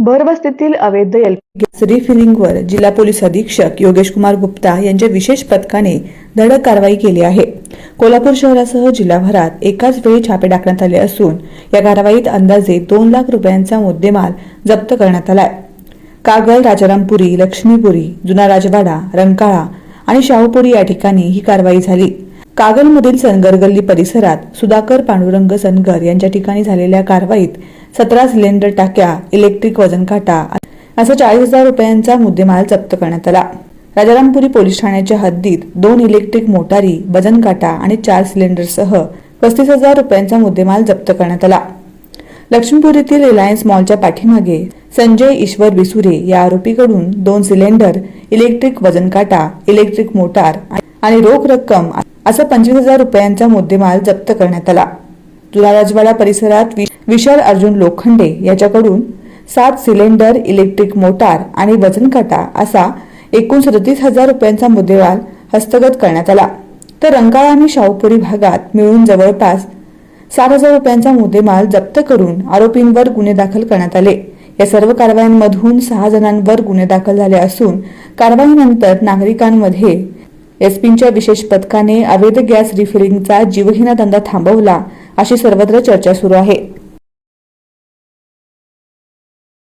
भरवस्तीतील अवैध L gas रिफिलिंगवर जिल्हा police अधीक्षक योगेश कुमार गुप्ता यांच्या विशेष पथकाने धडक कारवाई केली आहे. कोल्हापूर शहरासह जिल्हाभरात एकाच वेळी छापे टाकण्यात आले असून या कारवाईत अंदाजे दोन लाख रुपयांचा मुद्देमाल जप्त करण्यात आलाय. कागल राजारामपुरी लक्ष्मीपुरी जुना राजवाडा रंकाळा आणि शाहूपुरी या ठिकाणी ही कारवाई झाली. कागलमधील सनगर गल्ली परिसरात सुधाकर पांडुरंग सनगर यांच्या ठिकाणी झालेल्या कारवाईत सतरा सिलेंडर टाक्या इलेक्ट्रिक वजन काटा असा चाळीस हजार रुपयांचा मुद्देमाल जप्त करण्यात आला. राजारामपुरी पोलीस ठाण्याच्या हद्दीत दोन इलेक्ट्रिक मोटारी वजन काटा आणि चार सिलेंडरसह पस्तीस हजार रुपयांचा मुद्देमाल जप्त करण्यात आला. लक्ष्मीपुरीतील रिलायन्स मॉलच्या पाठीमागे संजय ईश्वर बिसुरे या आरोपीकडून दोन सिलेंडर इलेक्ट्रिक वजन काटा इलेक्ट्रिक मोटार आणि रोख रक्कम असा पंचवीस हजार रुपयांचा मुद्देमाल जप्त करण्यात आला. जुना राजवाडा परिसरात विशाल अर्जुन लोखंडे याच्याकडून सात सिलेंडर इलेक्ट्रिक मोटार आणि वजन काटा असा एकूण सदतीस हजार रुपयांचा मुद्देमाल हस्तगत करण्यात आला. तर रंगाळ आणि शाहूपुरी भागात मिळून जवळपास सात हजार रुपयांचा मुद्देमाल जप्त करून आरोपींवर गुन्हे दाखल करण्यात आले. या सर्व कारवायांमधून सहा जणांवर गुन्हे दाखल झाले असून कारवाईनंतर नागरिकांमध्ये एसपींच्या विशेष पथकाने अवैध गॅस रिफिलिंगचा जीवघेणा धंदा थांबवला अशी सर्वत्र चर्चा सुरू आहे.